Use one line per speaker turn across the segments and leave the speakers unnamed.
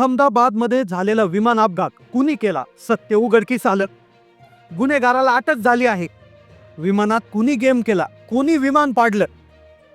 अहमदाबादमध्ये झालेला विमान अपघात. कुणी केला? सत्य उघडकीस आलं गुन्हेगाराला अटक झाली आहे. विमानात कुणी गेम केला? कोणी विमान पाडलं?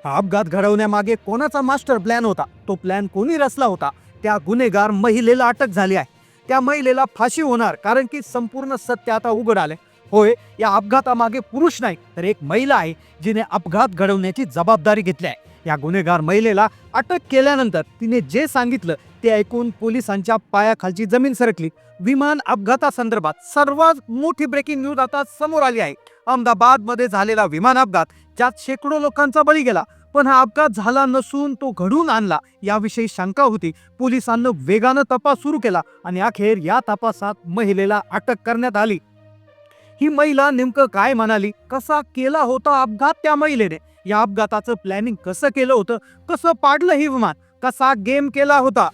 हा अपघात घडवण्यामागे कोणाचा मास्टर प्लॅन होता? तो प्लॅन कोणी रचला होता? त्या गुन्हेगार महिलेला अटक झाली आहे. त्या महिलेला फाशी होणार कारण की संपूर्ण सत्य आता उघड आले होय या अपघातामागे पुरुष नाही तर एक महिला आहे जिने अपघात घडवण्याची जबाबदारी घेतली आहे. या गुन्हेगार महिलेला अटक केल्यानंतर तिने जे सांगितलं ते ऐकून पोलिसांच्या पायाखालची जमीन सरकली. विमान अपघातासंदर्भात सर्वात मोठी ब्रेकिंग न्यूज आता समोर आली आहे. अहमदाबादमध्ये झालेला विमान अपघात ज्यात शेकडो लोकांचा बळी गेला पण हा अपघात झाला नसून तो घडून आणला याविषयी शंका होती. पोलिसांनी वेगानं तपास सुरू केला आणि अखेर या तपासात महिलेला अटक करण्यात आली. ही महिला नेमकं काय म्हणाली? कसा केला होता अपघात त्या महिलेने? या अपघाताचं प्लॅनिंग कसं केलं होतं? कसं पाडलं ही विमान? कसा गेम केला होता?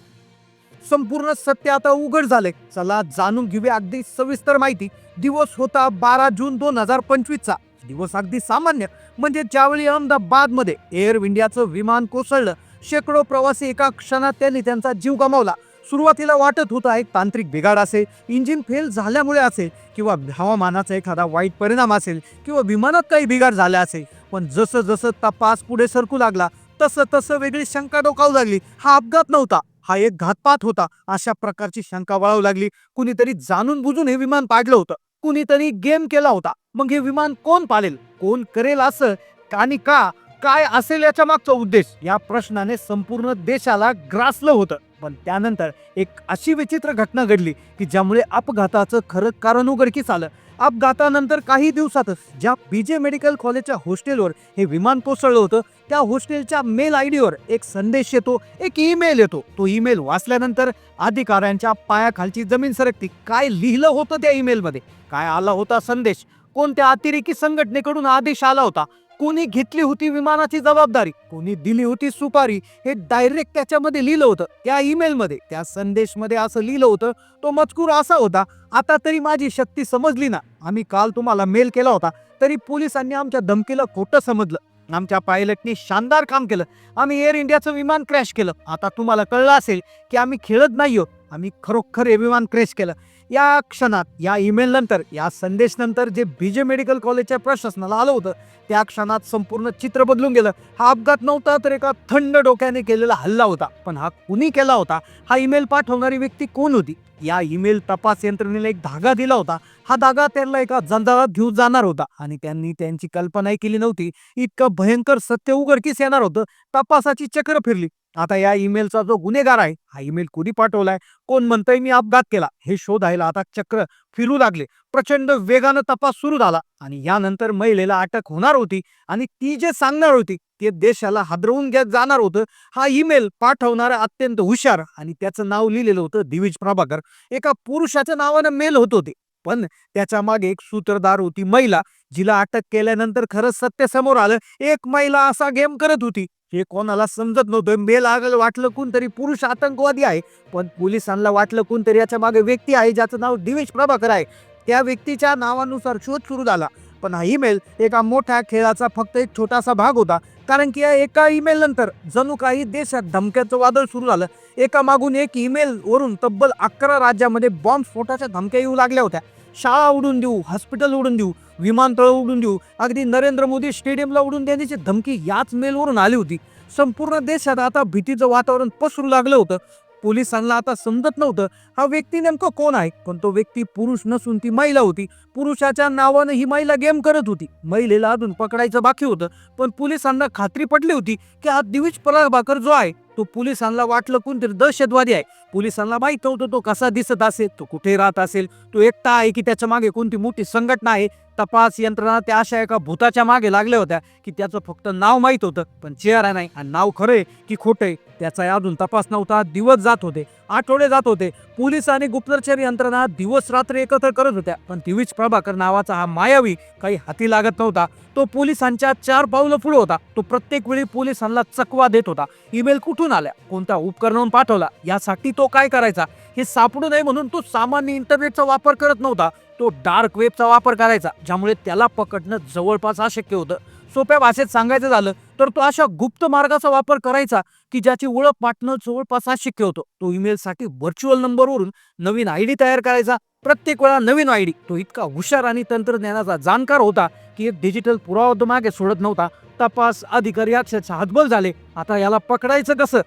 संपूर्ण सत्य आता उघड झाले चला जाणून घेऊया अगदी सविस्तर माहिती. दिवस होता बारा जून दोन हजार पंचवीसचा. दिवस अगदी सामान्य. म्हणजे ज्यावेळी अहमदाबादमध्ये एअर इंडियाचं विमान कोसळलं शेकडो प्रवासी एका क्षणात त्यांनी त्यांचा जीव गमावला. सुरुवातीला वाटत होता एक तांत्रिक बिघाड असेल इंजिन फेल झाल्यामुळे असेल किंवा हवामानाचा एखादा वाईट परिणाम असेल किंवा विमानात काही बिघाड झाला असेल. पण जसं जसं तपास पुढे सरकू लागला तसं तसं वेगळी शंका डोकावू लागली. हा अपघात नव्हता हा एक घातपात होता. अशा प्रकारची शंका वळावू लागली. कुणीतरी जाणून बुजून हे विमान पाडलं होतं. कुणीतरी गेम केला होता. मग हे विमान कोण पालेल कोण करेल असं आणि का? काय असेल याच्या मागचा उद्देश? या प्रश्नाने संपूर्ण देशाला ग्रासलं होतं. पण त्यानंतर एक अशी विचित्र घटना घडली की ज्यामुळे अपघाताचं खरं कारण उघडकीस आलं. अपघातानंतर काही दिवसातच ज्या पी जे मेडिकल कॉलेजच्या हॉस्टेलवर हे विमान कोसळलं होतं त्या हॉस्टेलच्या मेल आय डीवर एक संदेश येतो एक ईमेल येतो. तो ईमेल वाचल्यानंतर अधिकाऱ्यांच्या पायाखालची जमीन सरकती. काय लिहिलं होतं त्या ईमेलमध्ये? काय आला होता संदेश? कोणत्या अतिरेकी संघटनेकडून आदेश आला होता? कोणी घेतली होती विमानाची जबाबदारी कोणी दिली होती सुपारी हे डायरेक्ट त्याच्यामध्ये लिहिलं होतं. त्या ईमेलमध्ये त्या संदेशमध्ये असं लिहिलं होतं तो मजकूर असा होता आता तरी माझी शक्ती समजली ना. आम्ही काल तुम्हाला मेल केला होता तरी पोलिसांनी आमच्या धमकीला खोटं समजलं. आमच्या पायलटनी शानदार काम केलं. आम्ही एअर इंडियाचं विमान क्रॅश केलं. आता तुम्हाला कळलं असेल की आम्ही खेळत नाही हो आम्ही खरोखर हे विमान क्रॅश केलं. या क्षणात या ईमेल नंतर या संदेश नंतर जे बीजे मेडिकल कॉलेजच्या प्रशासनाला आलं होतं त्या क्षणात संपूर्ण चित्र बदलून गेलं. हा अपघात नव्हता तर एका थंड डोक्याने केलेला हल्ला होता. पण हा कुणी केला होता? हा ईमेल पाठवणारी व्यक्ती कोण होती? या ईमेल तपास यंत्रणेला एक धागा दिला होता. हा धागा त्यांना एका जंजाळात घेऊन जाणार होता. आणि त्यांनी त्यांची कल्पनाही केली नव्हती. इतकं भयंकर सत्य उघडकीस येणार होतं. तपासाची चक्र फिरली. आता या ईमेलचा जो गुन्हेगार आहे हा ईमेल कुणी पाठवलाय? कोण म्हणतंय मी अपघात केला? हे शोधायला आता चक्र फिरू लागले. प्रचंड वेगानं तपास सुरू झाला आणि यानंतर महिलेला अटक होणार होती आणि ती जे सांगणार होती ते देशाला हादरवून घेत जाणार होतं हा ईमेल पाठवणारा अत्यंत हुशार आणि त्याचं नाव लिहिलेलं होतं दिविज प्रभाकर. एका पुरुषाच्या नावानं मेल होत होते. पण त्याच्यामागे एक सूत्रधार होती महिला जिला अटक केल्यानंतर खरंच सत्य समोर आलं. एक महिला असा गेम करत होती हे कोणाला समजत नव्हतं. मेल आगल वाटलं कोणतरी पुरुष आतंकवादी आहे पण पोलिसांना वाटलं कोणतरी याच्या मागे व्यक्ती आहे ज्याचं नाव दिवेश प्रभाकर आहे. त्या व्यक्तीच्या नावानुसार शोध सुरू झाला. पण हा ईमेल एका मोठ्या खेळाचा फक्त एक छोटासा भाग होता. कारण की या एका ईमेल नंतर जणू काही देशात धमक्याचं वादळ सुरू झालं. एका मागून एक ईमेल वरून तब्बल अकरा राज्यामध्ये बॉम्ब स्फोटाच्या धमक्या येऊ लागल्या होत्या. शाळा उडून देऊ हॉस्पिटल उडून देऊ विमानतळ उडून देऊ. अगदी नरेंद्र मोदी स्टेडियमला उडून देण्याची धमकी याच मेलवरून आली होती. संपूर्ण देशात आता भीतीचं वातावरण पसरू लागलं होतं. पोलिसांना आता समजत नव्हतं हा व्यक्ती नेमकं कोण आहे. पण तो व्यक्ती पुरुष नसून ती महिला होती. पुरुषाच्या नावानं ही महिला गेम करत होती. महिलेला अजून पकडायचं बाकी होतं. पण पोलिसांना खात्री पडली होती की हा दिविज प्रभाकर जो आहे तो पोलिसांना वाटलं कोणतरी दहशतवादी आहे. पोलिसांना माहीत नव्हतं तो कसा दिसत असेल तो कुठे राहत असेल तो एकटा आहे की त्याच्यामागे कोणती मोठी संघटना आहे. तपास यंत्रणा त्या अशा एका भूताच्या मागे लागल्या होत्या की त्याचं फक्त नाव माहीत होतं पण चेहरा नाही आणि नाव खरंय की खोटंय त्याचा अजून तपास नव्हता दिवस जात होते. आठवडे जात होते. पोलीस आणि गुप्तचर यंत्रणा दिवस रात्र एकत्र करत होत्या. पण दिविज प्रभाकर नावाचा हा मायावी काही हाती लागत नव्हता. तो पोलिसांच्या चार पावलं पुढे होता. तो प्रत्येक वेळी पोलिसांना चकवा देत होता. ईमेल कुठून आल्या? कोणता उपकरणावरून पाठवला? यासाठी तो काय करायचा? हे सापडू नये म्हणून तो सामान्य इंटरनेटचा वापर करत नव्हता. तो डार्क वेबचा वापर करायचा ज्यामुळे त्याला पकडणं जवळपास अशक्य होतं. सोप्या भाषेत सांगायचं झालं तर तो अशा गुप्त मार्गाचा वापर करायचा की ज्याची ओळख पाठणं जवळपास शक्य होतं. तो ईमेलसाठी व्हर्च्युअल नंबरवरून नवीन आय डी तयार करायचा. प्रत्येक वेळा नवीन आय डी तो इतका हुशार आणि तंत्रज्ञानाचा जाणकार होता की एक डिजिटल पुरावा तो मागे सोडत नव्हता. तपास अधिकारी अक्षरशः हातबल झाले. आता याला पकडायचं कसं?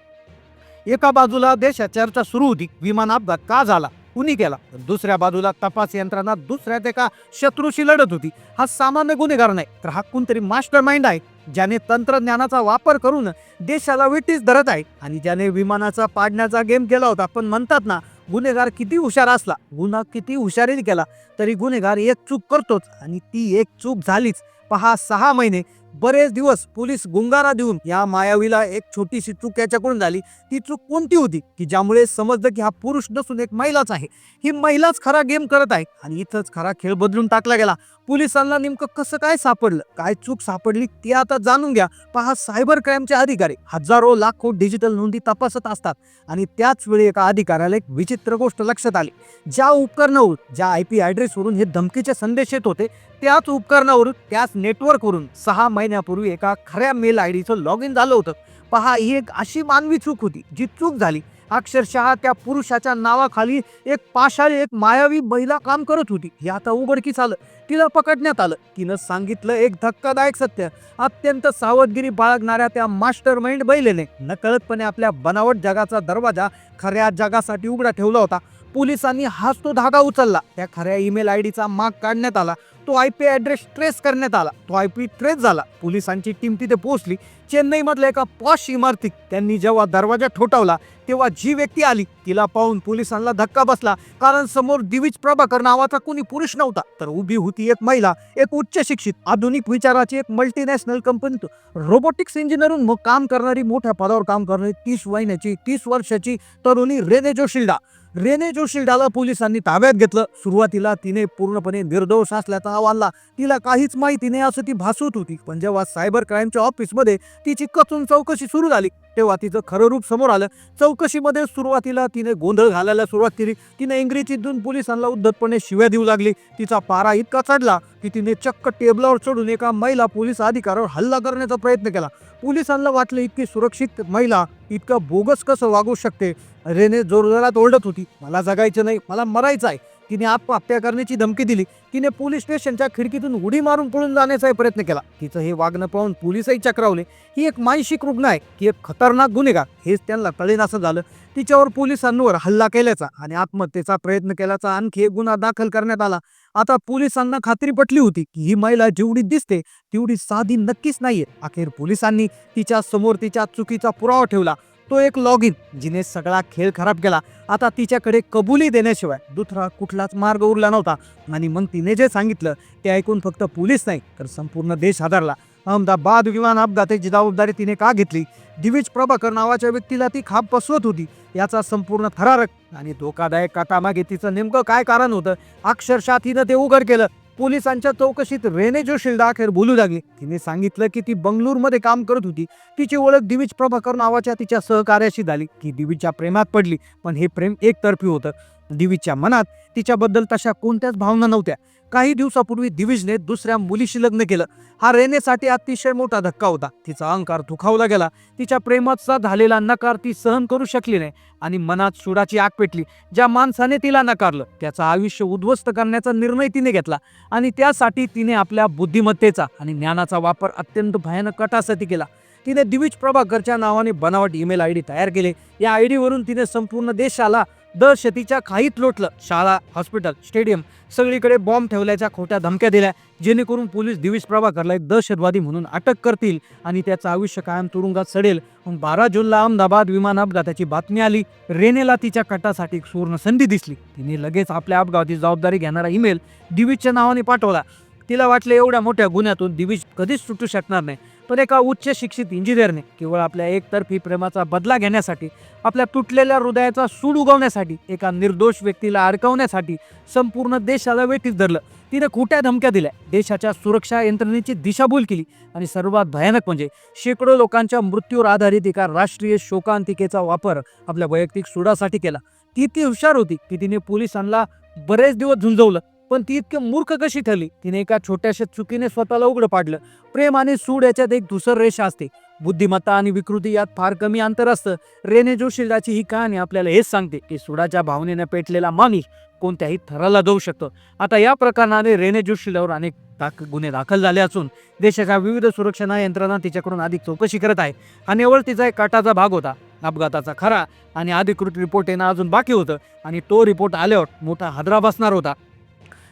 एका बाजूला देशात चर्चा सुरू होती. विमान अपघात का झाला? कुणी केला. दुसऱ्या बाजूला तपास यंत्रणा दुसऱ्या एका शत्रूशी लढत होती. हा सामान्य गुन्हेगार नाही तर हा कोणतरी मास्टर माइंड आहे ज्याने तंत्रज्ञानाचा वापर करून देशाला वेटीस धरत आहे आणि ज्याने विमानाचा पाडण्याचा गेम केला होता. पण म्हणतात ना गुन्हेगार किती हुशार असला गुन्हा किती हुशारीने केला तरी गुन्हेगार एक चूक करतोच आणि ती एक चूक झालीच. पहा सहा महिने बरेच दिवस पोलीस गुंगारा देऊन या मायावीला एक छोटीशी चूक याच्याकडून झाली. ती चूक कोणती होती? की ज्यामुळे समजलं की हा पुरुष नसून एक महिलाच आहे. ही महिलाच खरा गेम करत आहे आणि इथंच खरा खेळ बदलून टाकला गेला. पोलिसांना नेमकं कसं काय सापडलं? काय चूक सापडली ते आता जाणून घ्या. पहा सायबर क्राईमचे अधिकारी. हजारो लाखो डिजिटल नोंदी तपासत असतात आणि त्याच वेळी एका अधिकाऱ्याला एक विचित्र गोष्ट लक्षात आली. ज्या उपकरणावर ज्या आय पी ॲड्रेसवरून हे धमकीचे संदेश येत होते त्याच उपकरणावरून त्याच नेटवर्कवरून सहा महिन्यापूर्वी एका खऱ्या मेल आय डीचं लॉग इन झालं होतं. पहा ही एक अशी मानवी चूक होती जी चूक झाली. अक्षरशः त्या पुरुषाच्या नावाखाली एक पाशाळी एक मायावी महिला काम करत होती. हे आता उघडकीस आलं. तिला पकडण्यात आलं. तिनं सांगितलं एक धक्कादायक सत्य. अत्यंत सावधगिरी बाळगणाऱ्या त्या मास्टर माइंड बैलेने नकळतपणे आपल्या बनावट जगाचा दरवाजा खऱ्या जगासाठी उघडा ठेवला होता. पोलिसांनी हाच तो धागा उचलला. त्या खऱ्या ईमेल आय डीचा माग काढण्यात आला. तो आय पी ॲड्रेस ट्रेस करण्यात आला. तो आय पी ट्रेस झाला. पोलिसांची टीम तिथे पोहोचली. चेन्नईमधल्या एका पॉश इमारतीत त्यांनी जेव्हा दरवाजा ठोठावला तेव्हा जी व्यक्ती आली तिला पाहून पोलिसांना धक्का बसला. कारण समोर दिविज प्रभाकर नावाचा कोणी पुरुष नव्हता. तर उभी होती एक महिला एक उच्च शिक्षित आधुनिक विचाराची एक मल्टीनॅशनल कंपनी रोबोटिक्स इंजिनिअरून मग काम करणारी मोठ्या पदावर काम करणारी तीस महिन्याची तीस वर्षाची तरुणी रेने जोशिल्डा. रेने जोशिल्डाला पोलिसांनी ताब्यात घेतलं. सुरुवातीला तिने पूर्णपणे निर्दोष असल्याचा अहवालला तिला काहीच माहिती नाही असं ती भासवत होती. पण जेव्हा सायबर क्राईमच्या ऑफिसमध्ये तिची कचून चौकशी सुरू झाली तेव्हा तिचं खरं रूप समोर आलं. चौकशीमध्ये सुरुवातीला तिने गोंधळ घालायला सुरुवात केली. तिने इंग्रजीतून पोलिसांना उद्धतपणे शिव्या देऊ लागली. तिचा पारा इतका चढला की तिने चक्क टेबलावर चढून एका महिला पोलीस अधिकाऱ्यावर हल्ला करण्याचा प्रयत्न केला. पोलिसांना वाटलं इतकी सुरक्षित महिला इतकं बोगस कसं वागू शकते? रेने जोरजोरात ओरडत होती मला जगायचं नाही मला मरायचं आहे. तिने आत्महत्या करण्याची धमकी दिली. तिने पोलीस स्टेशनच्या खिडकीतून उडी मारून पळून जाण्याचाही प्रयत्न केला. तिचं हे वागणं पाहून पोलिसही चक्रावले. ही एक मानसिक रुग्ण आहे. की एक खतरनाक गुन्हेगार. हेच त्यांना कळेन असं झालं. तिच्यावर पोलिसांवर हल्ला केल्याचा आणि आत्महत्येचा प्रयत्न केल्याचा आणखी एक गुन्हा दाखल करण्यात आला. आता पोलिसांना खात्री पटली होती की ही महिला जेवढी दिसते तेवढी साधी नक्कीच नाहीये. अखेर पोलिसांनी तिच्या समोर तिच्या चुकीचा पुरावा ठेवला. तो एक लॉग इन जिने सगळा खेळ खराब केला. आता तिच्याकडे कबुली देण्याशिवाय दुसरा कुठलाच मार्ग उरला नव्हता. आणि मग तिने जे सांगितलं ते ऐकून फक्त पोलीस नाही तर संपूर्ण देश हादरला. अहमदाबाद विमान अपघाताची जबाबदारी तिने का घेतली? दिविज प्रभाकर नावाच्या व्यक्तीला ती खाप पसवत होती. याचा संपूर्ण थरारक आणि धोकादायक काटामागे तिचं नेमकं काय कारण होतं? अक्षरशः तिनं ते उघड केलं. पोलिसांच्या चौकशीत रेने जोशीलदा अखेर बोलू लागली. तिने सांगितलं की ती बंगळूरमध्ये काम करत होती. तिची ओळख दिवीज प्रभाकर नावाच्या तिच्या सहकार्याशी झाली की दिवीजच्या प्रेमात पडली. पण हे प्रेम एकतर्फी होतं. दिवीच्या मनात तिच्याबद्दल तशा कोणत्याच भावना नव्हत्या. काही दिवसापूर्वी दिविजने दुसऱ्या मुलीशी लग्न केलं. हा रेनेसाठी अतिशय मोठा धक्का होता. तिचा अहंकार दुखावला गेला. तिच्या प्रेमाचा झालेला नकार ती सहन करू शकली नाही आणि मनात सुडाची आग पेटली. ज्या माणसाने तिला नकारलं त्याचं आयुष्य उद्ध्वस्त करण्याचा निर्णय तिने घेतला आणि त्यासाठी तिने आपल्या बुद्धिमत्तेचा आणि ज्ञानाचा वापर अत्यंत भयानक कटासाठी केला. तिने दिविज प्रभाकरच्या नावाने बनावट ईमेल आय डी तयार केले. या आय डीवरून तिने संपूर्ण देशाला दहशतीच्या खाईत लोटलं शाळा हॉस्पिटल स्टेडियम सगळीकडे बॉम्ब ठेवल्याच्या खोट्या धमक्या दिल्या जेणेकरून पोलीस दिविज प्रभाकरला एक दहशतवादी म्हणून अटक करतील आणि त्याचं आयुष्य कायम तुरुंगात सडेल. मग बारा जूनला अहमदाबाद विमान अपघाताची बातमी आली. रेनेला तिच्या कटासाठी एक सुवर्ण संधी दिसली. तिने लगेच आपल्या अपघाताची जबाबदारी घेणारा ईमेल दिवीजच्या नावाने पाठवला. तिला वाटलं एवढ्या मोठ्या गुन्ह्यातून दिवीज कधीच सुटू शकणार नाही. पण एका उच्च शिक्षित इंजिनियरने केवळ आपल्या एकतर्फी प्रेमाचा बदला घेण्यासाठी आपल्या तुटलेल्या हृदयाचा सूड उगवण्यासाठी एका निर्दोष व्यक्तीला अडकवण्यासाठी संपूर्ण देशाला वेठीस धरलं. तिने खोट्या धमक्या दिल्या. देशाच्या सुरक्षा यंत्रणेची दिशाभूल केली आणि सर्वात भयानक म्हणजे शेकडो लोकांच्या मृत्यूवर आधारित एका राष्ट्रीय शोकांतिकेचा वापर आपल्या वैयक्तिक सुडासाठी केला. ती ती हुशार होती की तिने पोलिसांना बरेच दिवस झुंजवलं. पण ती इतकी मूर्ख कशी ठरली? तिने एका छोट्याशा चुकीने स्वतःला उघडं पाडलं. प्रेम आणि सूड याच्यात एक दुसरं रेषा असते. बुद्धिमत्ता आणि विकृती यात फार कमी अंतर असतं. रेने जोशीलाची ही कहाणी आपल्याला हेच सांगते की सुडाच्या भावनेने पेटलेला माणूस कोणत्याही थराला जाऊ शकतो. आता या प्रकरणाने रेने जोशीलावर अनेक दाख गुन्हे दाखल झाले असून देशाच्या विविध सुरक्षा यंत्रणा तिच्याकडून अधिक चौकशी करत आहे. हा निवळ तिचा एक काटाचा भाग होता. अपघाताचा खरा आणि अधिकृत रिपोर्ट येणं अजून बाकी होतं. आणि तो रिपोर्ट आल्यावर मोठा हादरा बसणार होता.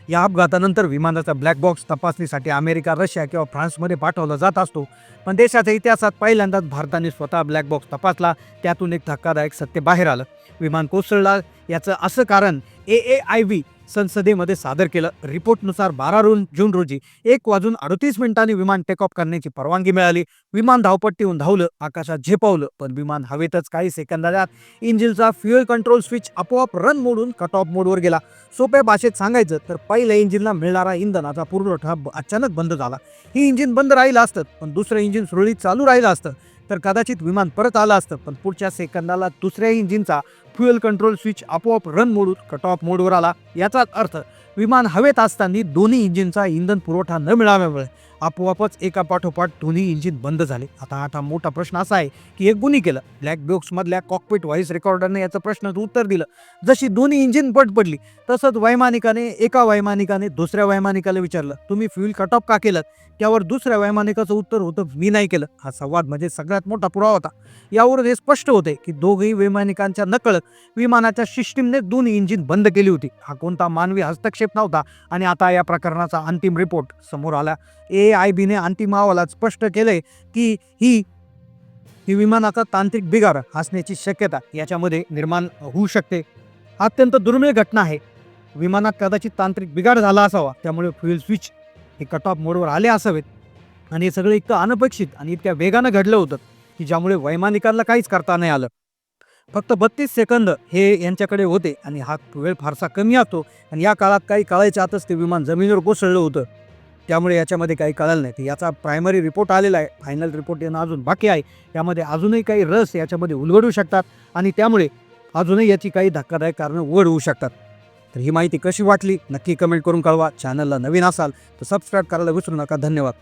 या अपघातानंतर विमानाचा ब्लॅक बॉक्स तपासणीसाठी अमेरिका रशिया किंवा फ्रान्समध्ये पाठवला जात असतो. पण देशाच्या इतिहासात पहिल्यांदाच भारताने स्वतः ब्लॅक बॉक्स तपासला. त्यातून एक धक्कादायक सत्य बाहेर आलं. विमान कोसळला. याचं असं कारण ए ए आय व्ही संसदेमध्ये सादर केलं. रिपोर्टनुसार बारा रून जून रोजी एक वाजून अडतीस मिनिटांनी विमान टेक ऑफ करण्याची परवानगी मिळाली. विमान धावपट्टीहून धावलं आकाशात झेपावलं पण विमान हवेतच काही सेकंदात इंजिनचा फ्युएल कंट्रोल स्विच आपोआप रन मोडून कट ऑफ मोडवर गेला. सोप्या भाषेत सांगायचं तर पहिल्या इंजिनला मिळणारा इंधनाचा पुरवठा अचानक बंद झाला. ही इंजिन बंद राहिलं असतं पण दुसरं इंजिन सुरळीत चालू राहिलं असतं. तर कदाचित विमान परत आलं असतं पण पुढच्या सेकंदाला दुसऱ्या इंजिनचा फ्युएल कंट्रोल स्विच आपोआप रन मोडून कट ऑफ मोडवर आला. याचाच अर्थ विमान हवेत असताना दोन्ही इंजिनचा इंधन पुरवठा न मिळाल्यामुळे आपोआपच एका पाठोपाठ दोन्ही इंजिन बंद झाले. आता आता मोठा प्रश्न असा आहे की हे गुन्ही केलं. ब्लॅक बॉक्समधल्या कॉकपिट व्हॉइस रेकॉर्डरने याचं प्रश्नाचं उत्तर दिलं. जशी दोन्ही इंजिन पट पडली तसंच वैमानिकाने एका वैमानिकाने दुसऱ्या वैमानिकाला विचारलं तुम्ही फ्युल कट ऑफ का केलं त्यावर दुसऱ्या वैमानिकाचं उत्तर होतं मी नाही केलं. हा संवाद म्हणजे सगळ्यात मोठा पुरावा होता. यावरून हे स्पष्ट होते की दोघेही वैमानिकांच्या नकळत विमानाच्या सिस्टीमने दोन्ही इंजिन बंद केली होती. हा कोणता मानवी हस्तक्षेप नव्हता आणि आता या प्रकरणाचा अंतिम रिपोर्ट समोर आला. ए आय बीने अंतिम अहवालात स्पष्ट केलंय की ही ही विमानाचा तांत्रिक बिघाड असण्याची शक्यता याच्यामध्ये निर्माण होऊ शकते. अत्यंत दुर्मिळ घटना आहे. विमानात कदाचित तांत्रिक बिघाड झाला असावा त्यामुळे फ्युएल स्विच हे कट ऑफ मोडवर आले असावेत. आणि हे सगळं इतकं अनपेक्षित आणि इतक्या वेगानं घडलं होतं की ज्यामुळे वैमानिकांना काहीच करता नाही आलं. फक्त बत्तीस सेकंद हे यांच्याकडे होते आणि हा वेळ फारसा कमी असतो. आणि या काळात काही काळाच्या आतच ते विमान जमिनीवर कोसळलं होतं. त्यामुळे याच्यामध्ये काही कळलं नाही. तर याचा प्रायमरी रिपोर्ट आलेला आहे. फायनल रिपोर्ट येणं अजून बाकी आहे. यामध्ये अजूनही काही रस याच्यामध्ये उलगडू शकतात आणि त्यामुळे अजूनही याची काही धक्कादायक कारणं उघड होऊ शकतात. तर ही माहिती कशी वाटली? नक्की कमेंट करून कळवा. चॅनलला नवीन असाल तर सबस्क्राईब करायला विसरू नका. धन्यवाद.